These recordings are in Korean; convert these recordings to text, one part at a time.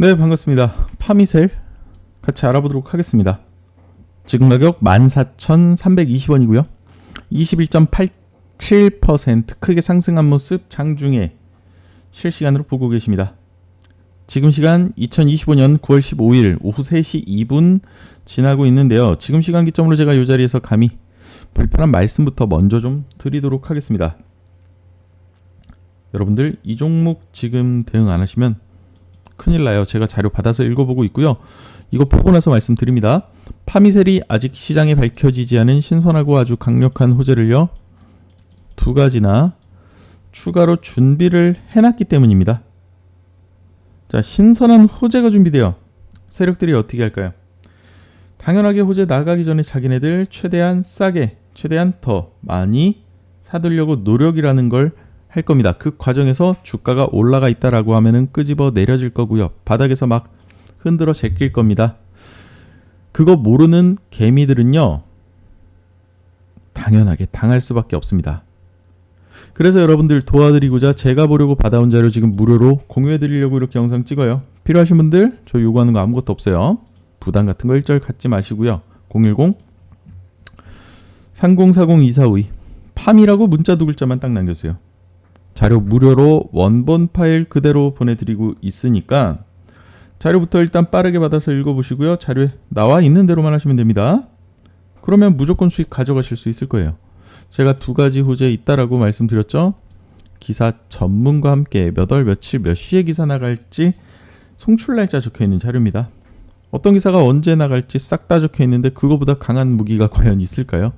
네, 반갑습니다. 파미셀 같이 알아보도록 하겠습니다. 지금 가격 14,320원이고요. 21.87% 크게 상승한 모습 장중에 실시간으로 보고 계십니다. 지금 시간 2025년 9월 15일 오후 3시 2분 지나고 있는데요. 지금 시간 기점으로 제가 이 자리에서 감히 불편한 말씀부터 먼저 좀 드리도록 하겠습니다. 여러분들 이 종목 지금 대응 안 하시면 큰일 나요. 제가 자료 받아서 읽어보고 있고요. 이거 보고 나서 말씀드립니다. 파미셀이 아직 시장에 밝혀지지 않은 신선하고 아주 강력한 호재를요. 두 가지나 추가로 준비를 해놨기 때문입니다. 자, 신선한 호재가 준비되어 세력들이 어떻게 할까요? 당연하게 호재 나가기 전에 자기네들 최대한 싸게, 최대한 더 많이 사들려고 노력이라는 걸 할 겁니다. 그 과정에서 주가가 올라가 있다라고 하면은 끄집어 내려질 거고요. 바닥에서 막 흔들어 제낄 겁니다. 그거 모르는 개미들은요. 당연하게 당할 수밖에 없습니다. 그래서 여러분들 도와드리고자 제가 보려고 받아온 자료 지금 무료로 공유해 드리려고 이렇게 영상 찍어요. 필요하신 분들 저 요구하는 거 아무것도 없어요. 부담 같은 거 일절 갖지 마시고요. 010 3040-2452 팜이라고 문자 두 글자만 딱 남겨주세요. 자료 무료로 원본 파일 그대로 보내드리고 있으니까 자료부터 일단 빠르게 받아서 읽어보시고요. 자료에 나와 있는 대로만 하시면 됩니다. 그러면 무조건 수익 가져가실 수 있을 거예요. 제가 두 가지 호재 있다라고 말씀드렸죠. 기사 전문과 함께 몇 월 며칠 몇 시에 기사 나갈지 송출 날짜 적혀 있는 자료입니다. 어떤 기사가 언제 나갈지 싹 다 적혀 있는데 그거보다 강한 무기가 과연 있을까요?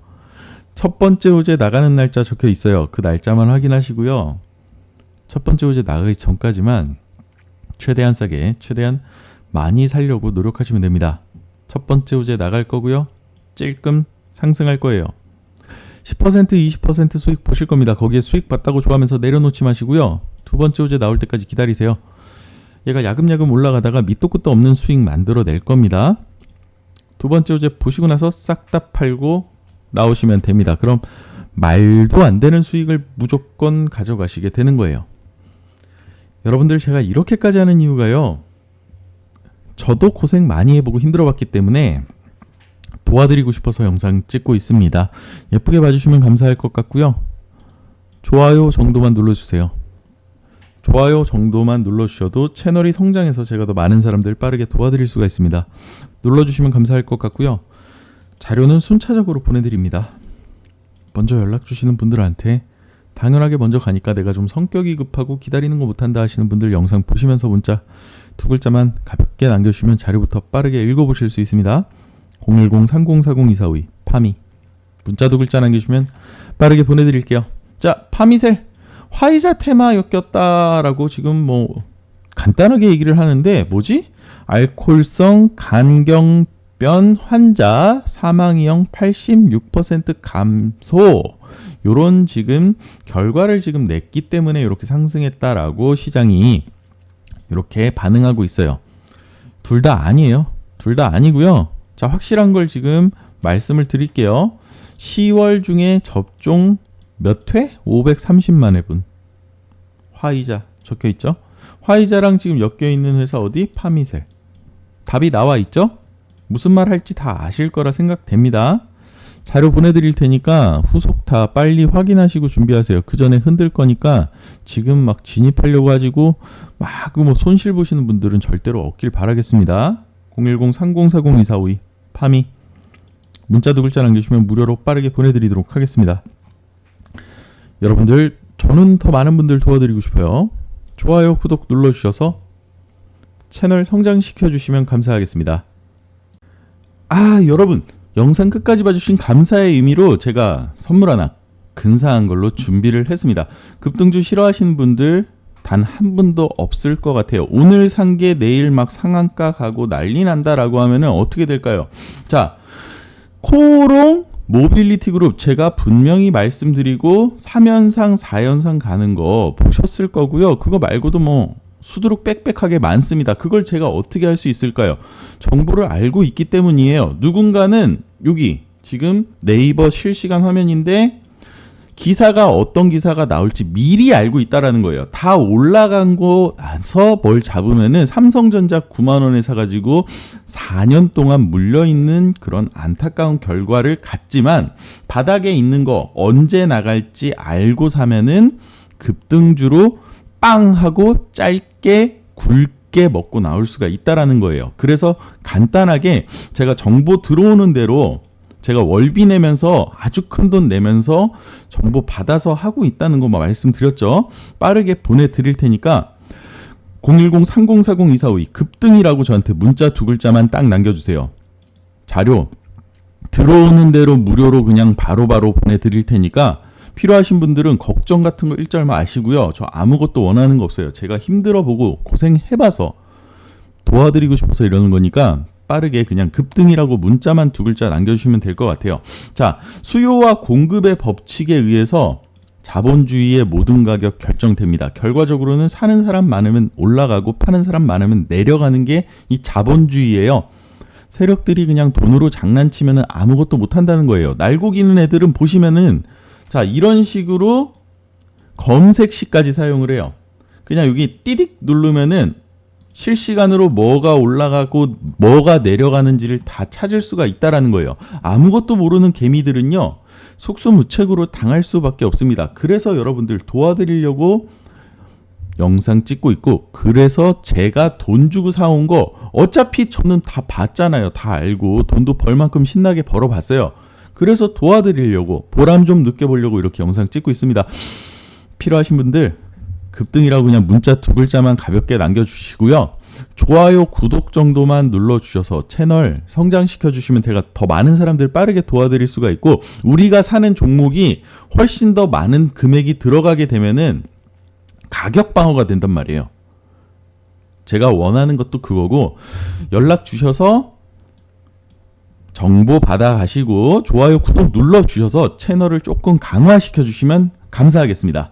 첫 번째 호재 나가는 날짜 적혀 있어요. 그 날짜만 확인하시고요. 첫 번째 호재 나가기 전까지만 최대한 싸게, 최대한 많이 살려고 노력하시면 됩니다. 첫 번째 호재 나갈 거고요. 찔끔 상승할 거예요. 10% 20% 수익 보실 겁니다. 거기에 수익 봤다고 좋아하면서 내려놓지 마시고요. 두 번째 호재 나올 때까지 기다리세요. 얘가 야금야금 올라가다가 밑도 끝도 없는 수익 만들어낼 겁니다. 두 번째 호재 보시고 나서 싹 다 팔고 나오시면 됩니다. 그럼 말도 안 되는 수익을 무조건 가져가시게 되는 거예요. 여러분들 제가 이렇게까지 하는 이유가요. 저도 고생 많이 해보고 힘들어봤기 때문에 도와드리고 싶어서 영상 찍고 있습니다. 예쁘게 봐주시면 감사할 것 같고요. 좋아요 정도만 눌러주세요. 좋아요 정도만 눌러주셔도 채널이 성장해서 제가 더 많은 사람들 빠르게 도와드릴 수가 있습니다. 눌러주시면 감사할 것 같고요. 자료는 순차적으로 보내드립니다. 먼저 연락 주시는 분들한테 당연하게 먼저 가니까 내가 좀 성격이 급하고 기다리는 거 못한다 하시는 분들 영상 보시면서 문자 두 글자만 가볍게 남겨주시면 자료부터 빠르게 읽어보실 수 있습니다. 010-3040-2452 파미 문자 두 글자 남겨주시면 빠르게 보내드릴게요. 자 파미셀 화이자 테마 엮였다라고 지금 뭐 간단하게 얘기를 하는데 뭐지? 알코올성 간경 변 환자 사망이형 86% 감소 요런 지금 결과를 지금 냈기 때문에 이렇게 상승했다라고 시장이 이렇게 반응하고 있어요. 둘 다 아니에요. 둘 다 아니고요. 자, 확실한 걸 지금 말씀을 드릴게요. 10월 중에 접종 몇 회? 530만 회분. 화이자 적혀 있죠? 화이자랑 지금 엮여 있는 회사 어디? 파미셀. 답이 나와 있죠? 무슨 말 할지 다 아실 거라 생각됩니다. 자료 보내드릴 테니까 후속 다 빨리 확인하시고 준비하세요. 그 전에 흔들 거니까 지금 막 진입하려고 하시고 막 뭐 손실 보시는 분들은 절대로 없길 바라겠습니다. 010-3040-2452 파미 문자 두 글자 남겨주시면 무료로 빠르게 보내드리도록 하겠습니다. 여러분들 저는 더 많은 분들 도와드리고 싶어요. 좋아요, 구독 눌러주셔서 채널 성장시켜 주시면 감사하겠습니다. 아 여러분 영상 끝까지 봐주신 감사의 의미로 제가 선물 하나 근사한 걸로 준비를 했습니다. 급등주 싫어하시는 분들 단 한 분도 없을 것 같아요. 오늘 산 게 내일 막 상한가 가고 난리 난다라고 하면은 어떻게 될까요? 자, 코롱 모빌리티 그룹 제가 분명히 말씀드리고 3연상, 4연상 가는 거 보셨을 거고요. 그거 말고도 뭐 수두룩 빽빽하게 많습니다. 그걸 제가 어떻게 할 수 있을까요? 정보를 알고 있기 때문이에요. 누군가는 여기 지금 네이버 실시간 화면인데 기사가 어떤 기사가 나올지 미리 알고 있다라는 거예요. 다 올라간 거 나서 뭘 잡으면은 삼성전자 9만 원에 사가지고 4년 동안 물려 있는 그런 안타까운 결과를 갖지만 바닥에 있는 거 언제 나갈지 알고 사면은 급등주로 빵 하고 짧게 굵게 먹고 나올 수가 있다라는 거예요. 그래서 간단하게 제가 정보 들어오는 대로 제가 월비 내면서 아주 큰 돈 내면서 정보 받아서 하고 있다는 것만 말씀드렸죠. 빠르게 보내드릴 테니까 010-3040-2452 급등이라고 저한테 문자 두 글자만 딱 남겨주세요. 자료 들어오는 대로 무료로 그냥 바로바로 보내드릴 테니까 필요하신 분들은 걱정 같은 거 일절 마시고요. 저 아무것도 원하는 거 없어요. 제가 힘들어 보고 고생해봐서 도와드리고 싶어서 이러는 거니까 빠르게 그냥 급등이라고 문자만 두 글자 남겨주시면 될 것 같아요. 자, 수요와 공급의 법칙에 의해서 자본주의의 모든 가격 결정됩니다. 결과적으로는 사는 사람 많으면 올라가고 파는 사람 많으면 내려가는 게 이 자본주의예요. 세력들이 그냥 돈으로 장난치면 아무것도 못 한다는 거예요. 날고기는 애들은 보시면은 자, 이런 식으로 검색시까지 사용을 해요. 그냥 여기 띠딕 누르면은 실시간으로 뭐가 올라가고 뭐가 내려가는지를 다 찾을 수가 있다라는 거예요. 아무것도 모르는 개미들은요. 속수무책으로 당할 수밖에 없습니다. 그래서 여러분들 도와드리려고 영상 찍고 있고 그래서 제가 돈 주고 사온 거 어차피 저는 다 봤잖아요. 다 알고 돈도 벌 만큼 신나게 벌어봤어요. 그래서 도와드리려고 보람 좀 느껴보려고 이렇게 영상 찍고 있습니다. 필요하신 분들 급등이라고 그냥 문자 두 글자만 가볍게 남겨주시고요. 좋아요, 구독 정도만 눌러주셔서 채널 성장시켜 주시면 제가 더 많은 사람들 빠르게 도와드릴 수가 있고 우리가 사는 종목이 훨씬 더 많은 금액이 들어가게 되면은 가격 방어가 된단 말이에요. 제가 원하는 것도 그거고 연락 주셔서 정보 받아 가시고 좋아요, 구독 눌러 주셔서 채널을 조금 강화시켜 주시면 감사하겠습니다.